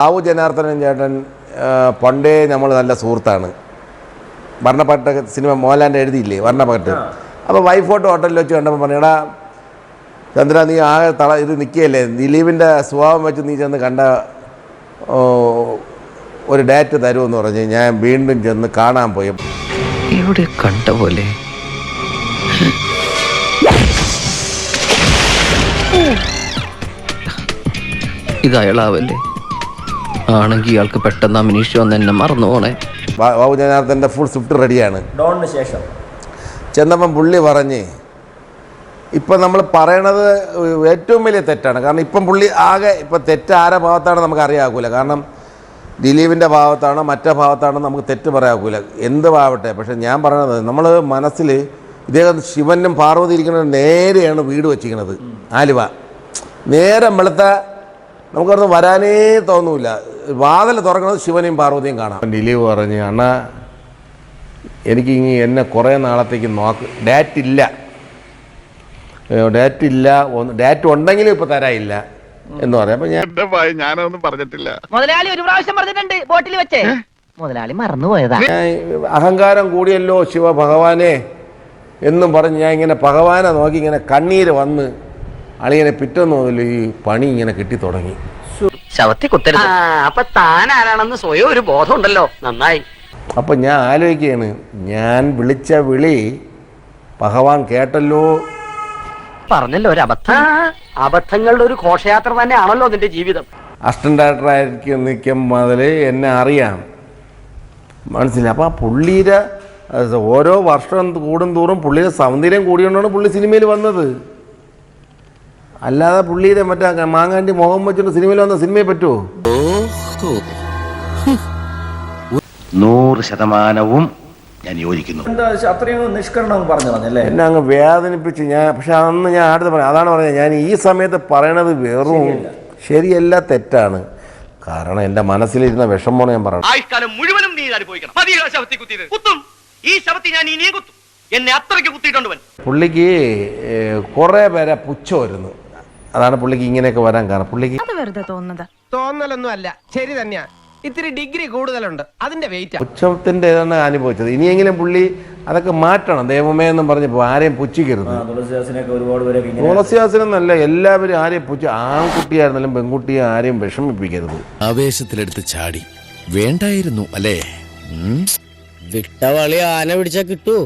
ബാബു ജനാർദ്ദനൻ ചേട്ടൻ പണ്ടേ നമ്മൾ നല്ല സുഹൃത്താണ്. വർണപ്പാട്ട് സിനിമ മോഹൻലാലിന്റെ എഴുതിയില്ലേ വർണപ്പാട്ട് അപ്പോൾ വൈഫോട്ട് ഹോട്ടലിൽ വെച്ച് കണ്ടപ്പോൾ പറഞ്ഞു എടാ ചന്ദ്ര നീ ആകെ തള ഇത് നിൽക്കുകയല്ലേ ദിലീപിന്റെ സ്വഭാവം വെച്ച് നീ ചെന്ന് കണ്ട ഒരു ഡേറ്റ് തരുമെന്ന് പറഞ്ഞ് ഞാൻ വീണ്ടും ചെന്ന് കാണാൻ പോയി. ഇവിടെ കണ്ട പോലെ? ഇത് അയാളാവല്ലേ? ആണെങ്കിൽ ഇയാൾക്ക് പെട്ടെന്ന് അമിനീഷ് വന്ന് എന്നെ മറന്നു പോണേ. ബാബു ജനാർദ്ദന്റെ ഫുൾ സ്വിഫ്റ്റ് റെഡിയാണ് ഡോണിന് ശേഷം. ചെന്നപ്പം പുള്ളി പറഞ്ഞ് ഇപ്പം നമ്മൾ പറയണത് ഏറ്റവും വലിയ തെറ്റാണ്. കാരണം ഇപ്പം പുള്ളി ആകെ ഇപ്പം തെറ്റ് ആരെ ഭാഗത്താണ് നമുക്ക് അറിയാകൂല കാരണം ദിലീപിന്റെ ഭാഗത്താണോ മറ്റേ ഭാഗത്താണോ നമുക്ക് തെറ്റ് പറയാകൂല എന്ത് ഭാവട്ടെ പക്ഷെ ഞാൻ പറയണത് നമ്മൾ മനസ്സിൽ ഇദ്ദേഹം ശിവനും പാർവതി ഇരിക്കുന്നത് നേരെയാണ് വീട് വെച്ചിരിക്കുന്നത് ആലുവ. നേരെ വെളുത്ത നമുക്കവിടുന്ന് വരാനേ തോന്നൂല. വാതിൽ തുറക്കുന്നത് ശിവനെയും പാർവതിയും കാണാം. ദിലീപ് പറഞ്ഞു അണ്ണ എനിക്ക് ഇനി എന്നെ കുറേ നാളത്തേക്ക് നോക്ക്. ഡാറ്റ് ഇല്ല. ഡാറ്റ് ഇല്ല. ഡാറ്റ് ഉണ്ടെങ്കിലും ഇപ്പോൾ തരാനില്ല. എന്ന് പറയാം. അപ്പം ഞാൻ ഞാനൊന്നും പറഞ്ഞിട്ടില്ല. മുതലാളി ഒരു പ്രാവശ്യം പറഞ്ഞിട്ടുണ്ട് ബോട്ടിൽ വെച്ചേ. മുതലാളി മറന്നുപോയതാ. ഞാൻ അഹങ്കാരം കൂടിയല്ലോ ശിവ ഭഗവാനെ എന്നും പറഞ്ഞ് ഞാൻ ഇങ്ങനെ ഭഗവാനെ നോക്കി ഇങ്ങനെ കണ്ണീര് വന്ന് അളിയനെ പിറ്റേന്ന് മുതൽ ഈ പണി ഇങ്ങനെ കിട്ടി തുടങ്ങി ശവത്തി കുത്തരുത്. അപ്പൊ താൻ ആരാണെന്ന് സ്വയം ഒരു ബോധം ഉണ്ടല്ലോ നന്നായി. അപ്പൊ ഞാൻ ആലോചിക്കുകയാണ് ഞാൻ വിളിച്ച വിളി ഭഗവാൻ കേട്ടല്ലോ? പറഞ്ഞല്ലോ ഒരു അബദ്ധം. അബദ്ധങ്ങളുടെ ഒരു ഘോഷയാത്ര തന്നെയാണല്ലോ നിന്റെ ജീവിതം. അസിസ്റ്റന്റ് ഡയറക്ടറായിരിക്കും നിൽക്കും മുതൽ എന്നെ അറിയാം. മനസ്സിലായി. അപ്പോൾ ആ പുള്ളിയുടെ ഓരോ വർഷം കൂടും തോറും പുള്ളിയുടെ സൗന്ദര്യം കൂടിയോണ്ടാണ് പുള്ളി സിനിമയിൽ വന്നത്. അല്ലാതെ പുള്ളിയുടെ മറ്റേ മാങ്ങാണ്ടി മുഖം വെച്ചിട്ട് സിനിമയിൽ വന്ന സിനിമയെ പറ്റുമോ നൂറ് ശതമാനവും ഞാൻ യോജിക്കുന്നു. അത്രയും നിഷ്കരണം പറഞ്ഞു പറഞ്ഞല്ലേ? എന്നെ അങ്ങ് വേദനിപ്പിച്ച് ഞാൻ പക്ഷെ അന്ന് ഞാൻ അടുത്ത് പറയാം അതാണ് പറഞ്ഞത്. ഞാൻ ഈ സമയത്ത് പറയണത് വെറും ശരിയല്ല. തെറ്റാണ്. കാരണം എന്റെ മനസ്സിലിരുന്ന വിഷമമാണ് ഞാൻ പറഞ്ഞു ആയുഷ്കാലം മുഴുവനും നീ അനുഭവിക്കണം ശവത്തി കുത്തിയത്. കുത്തും. ഈ ശവത്തി ഞാൻ ഇനിയും കുത്തും. എന്നെ അത്രയ്ക്ക് കുത്തിയിട്ടുണ്ട് പുള്ളിക്ക് കുറേ പേരെ പുച്ഛമായിരുന്നു വരുന്നു അതാണ് പുള്ളിക്ക് ഇങ്ങനെയൊക്കെ വരാൻ കാരണം. പുള്ളിക്ക് അത് വെറുതെ തോന്നുന്നതാ. തോന്നലൊന്നും അല്ല ശരി തന്നെയാ. ഇത്തിരി ഡിഗ്രി കൂടുതലുണ്ട് അതിന്റെ വെയിറ്റ് പുച്ഛത്തിന്റെ ഇതാണ് അനുഭവിച്ചത്. ഇനിയെങ്കിലും പുള്ളി അതൊക്കെ മാറ്റണം. ദൈവമേ എന്നും പറഞ്ഞപ്പോൾ ആരെയും പുച്ഛിക്കരുത്. തുളസിദാസനെന്നല്ല എല്ലാവരും ആരെയും പുച്ഛ ആൺകുട്ടിയായിരുന്നാലും പെൺകുട്ടിയെ ആരെയും വിഷമിപ്പിക്കരുത്. ആവേശത്തിലെടുത്ത് ചാടി. വേണ്ടായിരുന്നു അല്ലേ? വിട്ടവളി ആന പിടിച്ചാ കിട്ടൂ.